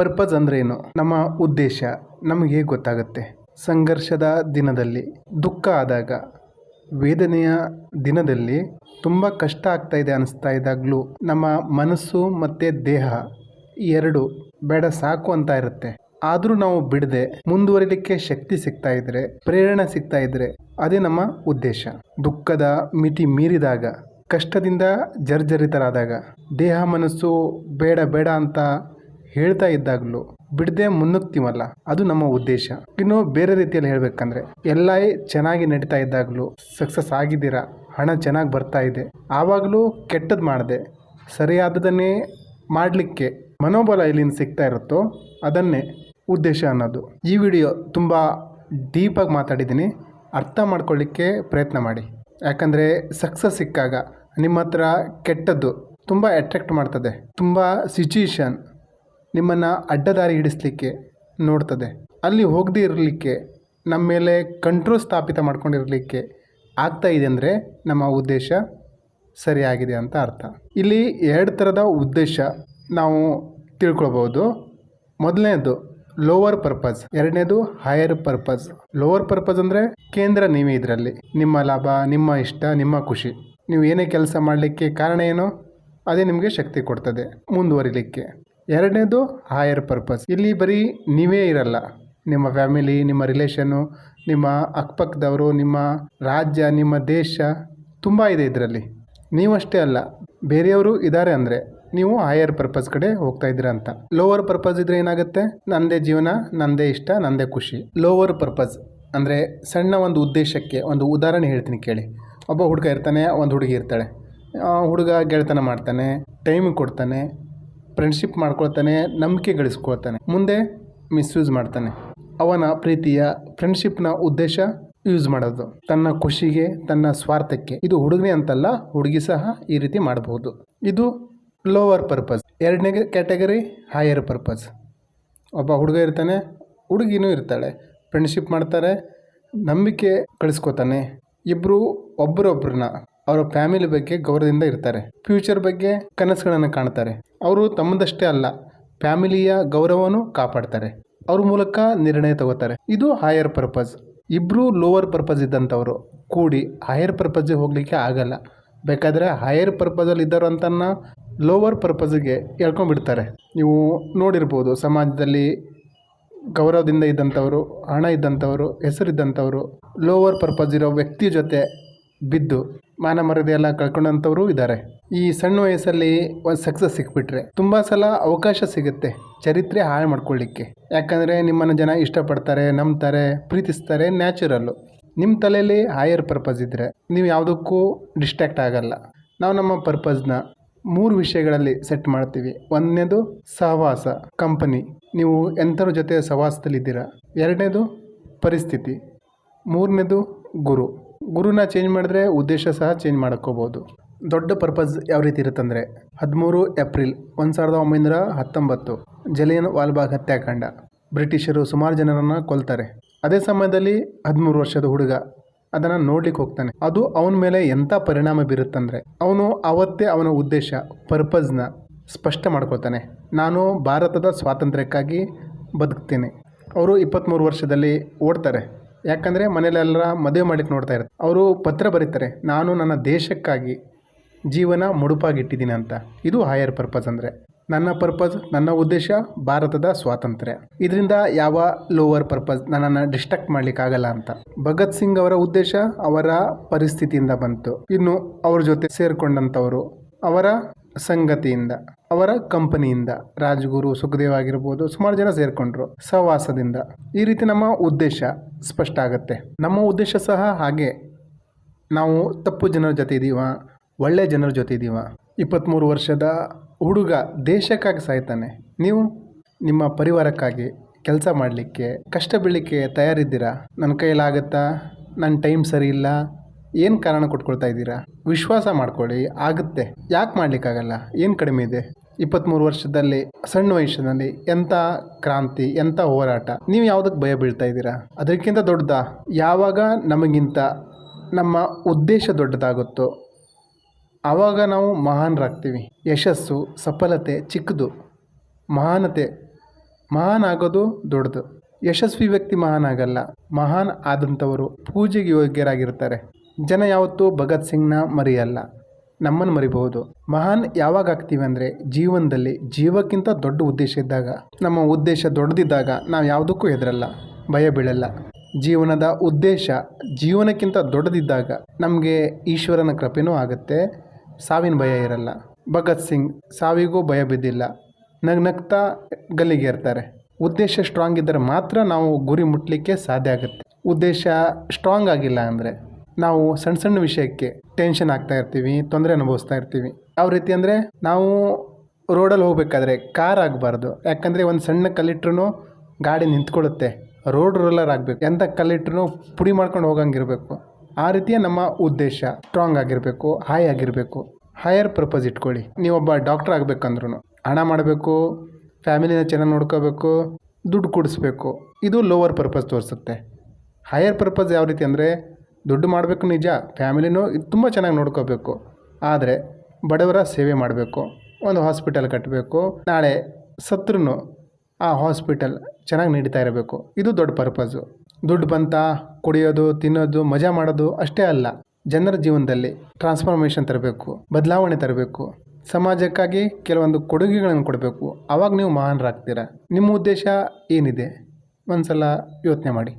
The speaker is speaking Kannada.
ಪರ್ಪಸ್ ಅಂದ್ರೇನು ನಮ್ಮ ಉದ್ದೇಶ ನಮಗೆ ಗೊತ್ತಾಗುತ್ತೆ? ಸಂಘರ್ಷದ ದಿನದಲ್ಲಿ, ದುಃಖ ಆದಾಗ, ವೇದನೆಯ ದಿನದಲ್ಲಿ ತುಂಬ ಕಷ್ಟ ಆಗ್ತಾ ಇದೆ ಅನಿಸ್ತಾ ಇದ್ದಾಗಲೂ ನಮ್ಮ ಮನಸ್ಸು ಮತ್ತು ದೇಹ ಎರಡು ಬೇಡ ಸಾಕು ಅಂತ ಇರುತ್ತೆ. ಆದರೂ ನಾವು ಬಿಡದೆ, ಮುಂದುವರಿಲಿಕ್ಕೆ ಶಕ್ತಿ ಸಿಗ್ತಾ ಇದ್ರೆ, ಪ್ರೇರಣೆ ಸಿಗ್ತಾ ಇದ್ರೆ ಅದೇ ನಮ್ಮ ಉದ್ದೇಶ. ದುಃಖದ ಮಿತಿ ಮೀರಿದಾಗ, ಕಷ್ಟದಿಂದ ಜರ್ಜರಿತರಾದಾಗ, ದೇಹ ಮನಸ್ಸು ಬೇಡ ಬೇಡ ಅಂತ ಹೇಳ್ತಾ ಇದ್ದಾಗಲೂ ಬಿಡದೆ ಮುನ್ನುಗ್ತೀವಲ್ಲ, ಅದು ನಮ್ಮ ಉದ್ದೇಶ. ಇನ್ನು ಬೇರೆ ರೀತಿಯಲ್ಲಿ ಹೇಳ್ಬೇಕಂದ್ರೆ ಎಲ್ಲ ಚೆನ್ನಾಗಿ ನಡೀತಾ ಇದ್ದಾಗಲೂ ಸಕ್ಸಸ್ ಆಗಿದ್ದೀರಾ, ಹಣ ಚೆನ್ನಾಗಿ ಬರ್ತಾ ಇದೆ, ಆವಾಗಲೂ ಕೆಟ್ಟದ್ದು ಮಾಡದೆ, ಸರಿಯಾದದನ್ನೇ ಮಾಡಲಿಕ್ಕೆ ಮನೋಬಲ ಎಲ್ಲಿಂದ ಸಿಗ್ತಾ ಇರುತ್ತೋ ಅದನ್ನೇ ಉದ್ದೇಶ ಅನ್ನೋದು. ಈ ವಿಡಿಯೋ ತುಂಬ ಡೀಪಾಗಿ ಮಾತಾಡಿದ್ದೀನಿ, ಅರ್ಥ ಮಾಡ್ಕೊಳ್ಳಿಕ್ಕೆ ಪ್ರಯತ್ನ ಮಾಡಿ. ಯಾಕಂದರೆ ಸಕ್ಸಸ್ ಸಿಕ್ಕಾಗ ನಿಮ್ಮ ಹತ್ರ ಕೆಟ್ಟದ್ದು ತುಂಬ ಅಟ್ರ್ಯಾಕ್ಟ್ ಮಾಡ್ತದೆ, ತುಂಬ ಸಿಚುಯೇಷನ್ ನಿಮ್ಮನ್ನು ಅಡ್ಡದಾರಿ ಹಿಡಿಸ್ಲಿಕ್ಕೆ ನೋಡ್ತದೆ. ಅಲ್ಲಿ ಹೋಗದೇ ಇರಲಿಕ್ಕೆ ನಮ್ಮ ಮೇಲೆ ಕಂಟ್ರೋಲ್ ಸ್ಥಾಪಿತ ಮಾಡ್ಕೊಂಡಿರಲಿಕ್ಕೆ ಆಗ್ತಾ ಇದೆ ಅಂದರೆ ನಮ್ಮ ಉದ್ದೇಶ ಸರಿಯಾಗಿದೆ ಅಂತ ಅರ್ಥ. ಇಲ್ಲಿ ಎರಡು ಥರದ ಉದ್ದೇಶ ನಾವು ತಿಳ್ಕೊಳ್ಬೋದು ಮೊದಲನೇದು ಲೋವರ್ ಪರ್ಪಸ್ ಎರಡನೇದು ಹೈಯರ್ ಪರ್ಪಸ್ ಲೋವರ್ ಪರ್ಪಸ್ ಅಂದರೆ ಕೇಂದ್ರ ನೀವೇ ಇದರಲ್ಲಿ. ನಿಮ್ಮ ಲಾಭ, ನಿಮ್ಮ ಇಷ್ಟ, ನಿಮ್ಮ ಖುಷಿ. ನೀವು ಏನೇ ಕೆಲಸ ಮಾಡಲಿಕ್ಕೆ ಕಾರಣ ಏನೋ? ಅದೇ ನಿಮಗೆ ಶಕ್ತಿ ಕೊಡ್ತದೆ, ಮುಂದುವರಿಲಿಕ್ಕೆ. ಎರಡನೇದು ಹೈಯರ್ ಪರ್ಪಸ್ ಇಲ್ಲಿ ಬರೀ ನೀವೇ ಇರಲ್ಲ. ನಿಮ್ಮ ಫ್ಯಾಮಿಲಿ ನಿಮ್ಮ ರಿಲೇಷನ್ನು ನಿಮ್ಮ ಅಕ್ಕಪಕ್ಕದವರು, ನಿಮ್ಮ ರಾಜ್ಯ, ನಿಮ್ಮ ದೇಶ ತುಂಬ ಇದೆ ಇದರಲ್ಲಿ. ನೀವಷ್ಟೇ ಅಲ್ಲ, ಬೇರೆಯವರು ಇದ್ದಾರೆ ಅಂದರೆ ನೀವು ಹೈಯರ್ ಪರ್ಪಸ್ ಕಡೆ ಹೋಗ್ತಾ ಇದ್ದೀರಾ ಅಂತ. ಲೋವರ್ ಪರ್ಪಸ್ ಇದ್ರೆ ಏನಾಗುತ್ತೆ? ನಂದೇ ಜೀವನ, ನಂದೇ ಇಷ್ಟ, ನಂದೇ ಖುಷಿ. ಲೋವರ್ ಪರ್ಪಸ್ ಅಂದರೆ ಸಣ್ಣ ಒಂದು ಉದ್ದೇಶಕ್ಕೆ, ಒಂದು ಉದಾಹರಣೆ ಹೇಳ್ತೀನಿ ಕೇಳಿ. ಒಬ್ಬ ಹುಡುಗ ಇರ್ತಾನೆ, ಒಂದು ಹುಡುಗಿ ಇರ್ತಾಳೆ. ಹುಡುಗ ಗೆಳೆತನ ಮಾಡ್ತಾನೆ ಟೈಮ್ ಕೊಡ್ತಾನೆ ಫ್ರೆಂಡ್ಶಿಪ್ ಮಾಡ್ಕೊಳ್ತಾನೆ ನಂಬಿಕೆ ಗಳಿಸ್ಕೊಳ್ತಾನೆ ಮುಂದೆ ಮಿಸ್ಯೂಸ್ ಮಾಡ್ತಾನೆ. ಅವನ ಪ್ರೀತಿಯ ಫ್ರೆಂಡ್ಶಿಪ್ನ ಉದ್ದೇಶ ಯೂಸ್ ಮಾಡೋದು. ತನ್ನ ಖುಷಿಗೆ, ತನ್ನ ಸ್ವಾರ್ಥಕ್ಕೆ. ಇದು ಹುಡುಗನೇ ಅಂತಲ್ಲ, ಹುಡುಗಿ ಸಹ ಈ ರೀತಿ ಮಾಡಬಹುದು ಇದು ಲೋವರ್ ಪರ್ಪಸ್ ಎರಡನೇ ಕ್ಯಾಟಗರಿ ಹೈಯರ್ ಪರ್ಪಸ್ ಒಬ್ಬ ಹುಡುಗ ಇರ್ತಾನೆ, ಹುಡುಗಿನೂ ಇರ್ತಾಳೆ. ಫ್ರೆಂಡ್ಶಿಪ್ ಮಾಡ್ತಾರೆ, ನಂಬಿಕೆ ಕಳಿಸ್ಕೊತಾನೆ. ಇಬ್ಬರು ಒಬ್ಬರೊಬ್ಬರನ್ನ ಅವರ ಫ್ಯಾಮಿಲಿ ಬಗ್ಗೆ ಗೌರವದಿಂದ ಇರ್ತಾರೆ. ಫ್ಯೂಚರ್ ಬಗ್ಗೆ ಕನಸುಗಳನ್ನು ಕಾಣ್ತಾರೆ. ಅವರು ತಮ್ಮದಷ್ಟೇ ಅಲ್ಲ, ಫ್ಯಾಮಿಲಿಯ ಗೌರವವನ್ನು ಕಾಪಾಡ್ತಾರೆ. ಅವ್ರ ಮೂಲಕ ನಿರ್ಣಯ ತಗೋತಾರೆ. ಇದು ಹೈಯರ್ ಪರ್ಪಸ್ ಇಬ್ಬರು ಲೋವರ್ ಪರ್ಪಸ್ ಇದ್ದಂಥವ್ರು ಕೂಡಿ ಹೈಯರ್ ಪರ್ಪಸ್ಗೆ ಹೋಗಲಿಕ್ಕೆ ಆಗಲ್ಲ. ಬೇಕಾದರೆ ಹೈಯರ್ ಪರ್ಪಸಲ್ಲಿ ಇದ್ದರು ಅಂತನ್ನ ಲೋವರ್ ಪರ್ಪಸ್ಗೆ ಹೇಳ್ಕೊಂಡ್ಬಿಡ್ತಾರೆ ನೀವು ನೋಡಿರ್ಬೋದು, ಸಮಾಜದಲ್ಲಿ ಗೌರವದಿಂದ ಇದ್ದಂಥವರು, ಹಣ ಇದ್ದಂಥವರು, ಹೆಸರಿದ್ದಂಥವರು ಲೋವರ್ ಪರ್ಪಸ್ ಇರೋ ವ್ಯಕ್ತಿ ಜೊತೆ ಬಿದ್ದು ಮಾನ ಮರ್ಯಾದೆ ಎಲ್ಲ ಕಳ್ಕೊಂಡಂಥವರು ಇದ್ದಾರೆ ಈ ಸಣ್ಣ ವಯಸ್ಸಲ್ಲಿ ಒಂದು ಸಕ್ಸಸ್ ಸಿಕ್ಬಿಟ್ರೆ ತುಂಬ ಸಲ ಅವಕಾಶ ಸಿಗುತ್ತೆ ಚರಿತ್ರೆ ಹಾಳು ಮಾಡ್ಕೊಳ್ಳಿಕ್ಕೆ ಯಾಕಂದರೆ ನಿಮ್ಮನ್ನು ಜನ ಇಷ್ಟಪಡ್ತಾರೆ, ನಂಬ್ತಾರೆ, ಪ್ರೀತಿಸ್ತಾರೆ ನ್ಯಾಚುರಲ್ಲು ನಿಮ್ಮ ತಲೆಯಲ್ಲಿ ಹೈಯರ್ ಪರ್ಪಸ್ ಇದ್ದರೆ ನೀವು ಯಾವುದಕ್ಕೂ ಡಿಸ್ಟ್ರಾಕ್ಟ್ ಆಗಲ್ಲ. ನಾವು ನಮ್ಮ ಪರ್ಪಸ್ನ ಮೂರು ವಿಷಯಗಳಲ್ಲಿ ಸೆಟ್ ಮಾಡ್ತೀವಿ. ಒಂದನೇದು ಸಹವಾಸ ಕಂಪನಿ ನೀವು ಎಂಥರ ಜೊತೆ ಸಹವಾಸದಲ್ಲಿದ್ದೀರಾ? ಎರಡನೇದು ಪರಿಸ್ಥಿತಿ. ಮೂರನೇದು ಗುರು. ಗುರುನ ಚೇಂಜ್ ಮಾಡಿದ್ರೆ ಉದ್ದೇಶ ಸಹ ಚೇಂಜ್ ಮಾಡ್ಕೋಬೋದು ದೊಡ್ಡ ಪರ್ಪಸ್ ಯಾವ ರೀತಿ ಇರುತ್ತಂದರೆ ಹದಿಮೂರು ಏಪ್ರಿಲ್ ಒಂದು ಸಾವಿರದ ಒಂಬೈನೂರ ಹತ್ತೊಂಬತ್ತು ಜಲಿಯನ್ ವಾಲ್ಬಾಗ್ ಹತ್ಯಾಕಾಂಡ. ಬ್ರಿಟಿಷರು ಸುಮಾರು ಜನರನ್ನು ಕೊಲ್ತಾರೆ. ಅದೇ ಸಮಯದಲ್ಲಿ ಹದಿಮೂರು ವರ್ಷದ ಹುಡುಗ ಅದನ್ನು ನೋಡ್ಲಿಕ್ಕೆ ಹೋಗ್ತಾನೆ. ಅದು ಅವನ ಮೇಲೆ ಎಂಥ ಪರಿಣಾಮ ಬೀರುತ್ತಂದರೆ ಅವನು ಅವತ್ತೇ ಅವನ ಉದ್ದೇಶ ಪರ್ಪಸ್ನ ಸ್ಪಷ್ಟ ಮಾಡ್ಕೊಳ್ತಾನೆ. ನಾನು ಭಾರತದ ಸ್ವಾತಂತ್ರ್ಯಕ್ಕಾಗಿ ಬದುಕ್ತೇನೆ. ಅವರು ಇಪ್ಪತ್ತ್ಮೂರು ವರ್ಷದಲ್ಲಿ ಓಡ್ತಾರೆ. ಯಾಕಂದರೆ ಮನೇಲೆಲ್ಲರ ಮದುವೆ ಮಾಡಲಿಕ್ಕೆ ನೋಡ್ತಾ ಇರ್ತಾರೆ. ಅವರು ಪತ್ರ ಬರೀತಾರೆ, ನಾನು ನನ್ನ ದೇಶಕ್ಕಾಗಿ ಜೀವನ ಮುಡುಪಾಗಿಟ್ಟಿದ್ದೀನಿ ಅಂತ. ಇದು ಹೈಯರ್ ಪರ್ಪಸ್ ಅಂದರೆ. ನನ್ನ ಪರ್ಪಸ್ ನನ್ನ ಉದ್ದೇಶ ಭಾರತದ ಸ್ವಾತಂತ್ರ್ಯ. ಇದರಿಂದ ಯಾವ ಲೋವರ್ ಪರ್ಪಸ್ ನನ್ನನ್ನು ಡಿಸ್ಟ್ರಾಕ್ಟ್ ಮಾಡಲಿಕ್ಕಾಗಲ್ಲ ಅಂತ. ಭಗತ್ ಸಿಂಗ್ ಅವರ ಉದ್ದೇಶ ಅವರ ಪರಿಸ್ಥಿತಿಯಿಂದ ಬಂತು. ಇನ್ನು ಅವ್ರ ಜೊತೆ ಸೇರಿಕೊಂಡಂಥವರು ಅವರ ಸಂಗತಿಯಿಂದ, ಅವರ ಕಂಪನಿಯಿಂದ, ರಾಜಗುರು ಸುಖದೇವ್ ಆಗಿರ್ಬೋದು ಸುಮಾರು ಜನ ಸೇರಿಕೊಂಡ್ರು ಸಹವಾಸದಿಂದ. ಈ ರೀತಿ ನಮ್ಮ ಉದ್ದೇಶ ಸ್ಪಷ್ಟ ಆಗುತ್ತೆ. ನಮ್ಮ ಉದ್ದೇಶ ಸಹ ಹಾಗೆ. ನಾವು ತಪ್ಪು ಜನರ ಜೊತೆ ಇದ್ದೀವ ಒಳ್ಳೆಯ ಜನರ ಜೊತೆ ಇದ್ದೀವ ಇಪ್ಪತ್ತ್ಮೂರು ವರ್ಷದ ಹುಡುಗ ದೇಶಕ್ಕಾಗಿ ಸಾಯ್ತಾನೆ. ನೀವು ನಿಮ್ಮ ಪರಿವಾರಕ್ಕಾಗಿ ಕೆಲಸ ಮಾಡಲಿಕ್ಕೆ, ಕಷ್ಟ ಬೀಳಲಿಕ್ಕೆ ತಯಾರಿದ್ದೀರಾ? ನನ್ನ ಕೈಲಾಗುತ್ತಾ? ನನ್ನ ಟೈಮ್ ಸರಿ ಇಲ್ಲ? ಏನು ಕಾರಣ ಕೊಟ್ಕೊಳ್ತಾ ಇದ್ದೀರಾ? ವಿಶ್ವಾಸ ಮಾಡ್ಕೊಳ್ಳಿ, ಆಗುತ್ತೆ. ಯಾಕೆ ಮಾಡಲಿಕ್ಕಾಗಲ್ಲ? ಏನು ಕಡಿಮೆ ಇದೆ? ಇಪ್ಪತ್ತ್ಮೂರು ವರ್ಷದಲ್ಲಿ, ಸಣ್ಣ ವಯಸ್ಸಿನಲ್ಲಿ ಎಂಥ ಕ್ರಾಂತಿ ಎಂಥ ಹೋರಾಟ? ನೀವು ಯಾವುದಕ್ಕೆ ಭಯ ಬೀಳ್ತಾ ಇದ್ದೀರಾ? ಅದಕ್ಕಿಂತ ದೊಡ್ಡದ? ಯಾವಾಗ ನಮಗಿಂತ ನಮ್ಮ ಉದ್ದೇಶ ದೊಡ್ಡದಾಗುತ್ತೋ ಆವಾಗ ನಾವು ಮಹಾನರಾಗ್ತೀವಿ. ಯಶಸ್ಸು, ಸಫಲತೆ ಚಿಕ್ಕದು. ಮಹಾನತೆ ಮಹಾನ್ ಆಗೋದು ದೊಡ್ಡದು. ಯಶಸ್ವಿ ವ್ಯಕ್ತಿ ಮಹಾನ್ ಆಗಲ್ಲ ಮಹಾನ್ ಆದಂಥವರು ಪೂಜೆಗೆ ಯೋಗ್ಯರಾಗಿರ್ತಾರೆ. ಜನ ಯಾವತ್ತೂ ಭಗತ್ ಸಿಂಗ್ನ ಮರೆಯಲ್ಲ. ನಮ್ಮನ್ನು ಮರಿಬಹುದು. ಮಹಾನ್ ಯಾವಾಗ ಆಗ್ತೀವಿ ಅಂದರೆ ಜೀವನದಲ್ಲಿ ಜೀವಕ್ಕಿಂತ ದೊಡ್ಡ ಉದ್ದೇಶ ಇದ್ದಾಗ. ನಮ್ಮ ಉದ್ದೇಶ ದೊಡ್ಡದಿದ್ದಾಗ ನಾವು ಯಾವುದಕ್ಕೂ ಹೆದರಲ್ಲ, ಭಯ ಬೀಳಲ್ಲ. ಜೀವನದ ಉದ್ದೇಶ ಜೀವನಕ್ಕಿಂತ ದೊಡ್ಡದಿದ್ದಾಗ ನಮಗೆ ಈಶ್ವರನ ಕೃಪೆನೂ ಆಗುತ್ತೆ, ಸಾವಿನ ಭಯ ಇರಲ್ಲ. ಭಗತ್ ಸಿಂಗ್ ಸಾವಿಗೂ ಭಯ ಬಿದ್ದಿಲ್ಲ. ನಗ್ ನಗ್ತಾ ಗಲ್ಲಿಗೆ ಇರ್ತಾರೆ ಉದ್ದೇಶ ಸ್ಟ್ರಾಂಗ್ ಇದ್ದರೆ ಮಾತ್ರ ನಾವು ಗುರಿ ಮುಟ್ಟಲಿಕ್ಕೆ ಸಾಧ್ಯ ಆಗುತ್ತೆ. ಉದ್ದೇಶ ಸ್ಟ್ರಾಂಗ್ ಆಗಿಲ್ಲ ಅಂದರೆ ನಾವು ಸಣ್ಣ ಸಣ್ಣ ವಿಷಯಕ್ಕೆ ಟೆನ್ಷನ್ ಆಗ್ತಾ ಇರ್ತೀವಿ, ತೊಂದರೆ ಅನುಭವಿಸ್ತಾ ಇರ್ತೀವಿ. ಯಾವ ರೀತಿ ಅಂದರೆ ನಾವು ರೋಡಲ್ಲಿ ಹೋಗ್ಬೇಕಾದ್ರೆ ಕಾರ್ ಆಗಬಾರ್ದು. ಯಾಕಂದರೆ ಒಂದು ಸಣ್ಣ ಕಲ್ಲಿಟ್ರೂ ಗಾಡಿ ನಿಂತ್ಕೊಳ್ಳುತ್ತೆ. ರೋಡ್ ರೋಲರ್ ಆಗಬೇಕು. ಎಂಥ ಕಲ್ಲಿಟ್ರೂ ಪುಡಿ ಮಾಡ್ಕೊಂಡು ಹೋಗಂಗಿರಬೇಕು. ಆ ರೀತಿಯ ನಮ್ಮ ಉದ್ದೇಶ. ಸ್ಟ್ರಾಂಗ್ ಆಗಿರಬೇಕು ಹಾಯ್ ಆಗಿರಬೇಕು. ಹೈಯರ್ ಪರ್ಪಸ್ ಇಟ್ಕೊಳ್ಳಿ. ನೀವೊಬ್ಬ ಡಾಕ್ಟರ್ ಆಗಬೇಕಂದ್ರೂ ಹಣ ಮಾಡಬೇಕು ಫ್ಯಾಮಿಲಿನ ಚೆನ್ನಾಗಿ ನೋಡ್ಕೋಬೇಕು, ದುಡ್ಡು ಕೊಡಿಸ್ಬೇಕು. ಇದು ಲೋವರ್ ಪರ್ಪಸ್ ತೋರಿಸುತ್ತೆ. ಹೈಯರ್ ಪರ್ಪಸ್ ಯಾವ ರೀತಿ ಅಂದರೆ ದುಡ್ಡು ಮಾಡಬೇಕು ನಿಜ, ಫ್ಯಾಮಿಲಿನೂ ತುಂಬ ಚೆನ್ನಾಗಿ ನೋಡ್ಕೋಬೇಕು. ಆದರೆ ಬಡವರ ಸೇವೆ ಮಾಡಬೇಕು, ಒಂದು ಹಾಸ್ಪಿಟಲ್ ಕಟ್ಟಬೇಕು ನಾಳೆ ಸತ್ರೂ ಆ ಹಾಸ್ಪಿಟಲ್ ಚೆನ್ನಾಗಿ ನೀಡ್ತಾ ಇರಬೇಕು. ಇದು ದೊಡ್ಡ ಪರ್ಪಸ್ಸು ದುಡ್ಡು ಬಂತ, ಕುಡಿಯೋದು, ತಿನ್ನೋದು, ಮಜಾ ಮಾಡೋದು ಅಷ್ಟೇ ಅಲ್ಲ, ಜನರ ಜೀವನದಲ್ಲಿ ಟ್ರಾನ್ಸ್ಫಾರ್ಮೇಷನ್ ತರಬೇಕು, ಬದಲಾವಣೆ ತರಬೇಕು. ಸಮಾಜಕ್ಕಾಗಿ ಕೆಲವೊಂದು ಕೊಡುಗೆಗಳನ್ನು ಕೊಡಬೇಕು. ಆವಾಗ ನೀವು ಮಹಾನರಾಗ್ತೀರ ನಿಮ್ಮ ಉದ್ದೇಶ ಏನಿದೆ? ಒಂದು ಸಲ ಯೋಚನೆ ಮಾಡಿ.